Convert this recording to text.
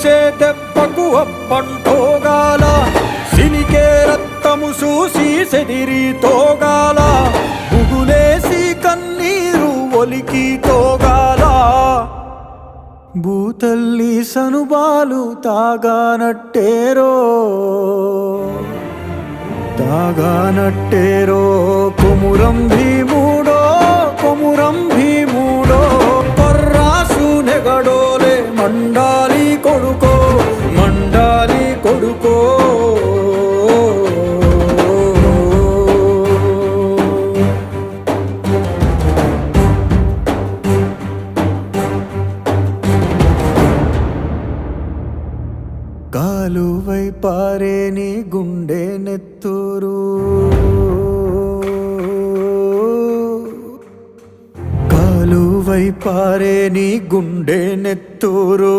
చూసే దెబ్బకు అప్పంటోగాల. సినికే రక్తము చూసి సెదిరి తోగాల. బుగులేసి కన్నీరు ఒలికి తోగాల. భూతల్లి సనుబాలు తాగానట్టేరో. తాగానట్టేరో కొమురం మండారి కొడుకో మండారి కొడుకో. కాలువై పారే నీ గుండె నెత్తూరు. కాలువై పారే నీ గుండె నెత్తూరు.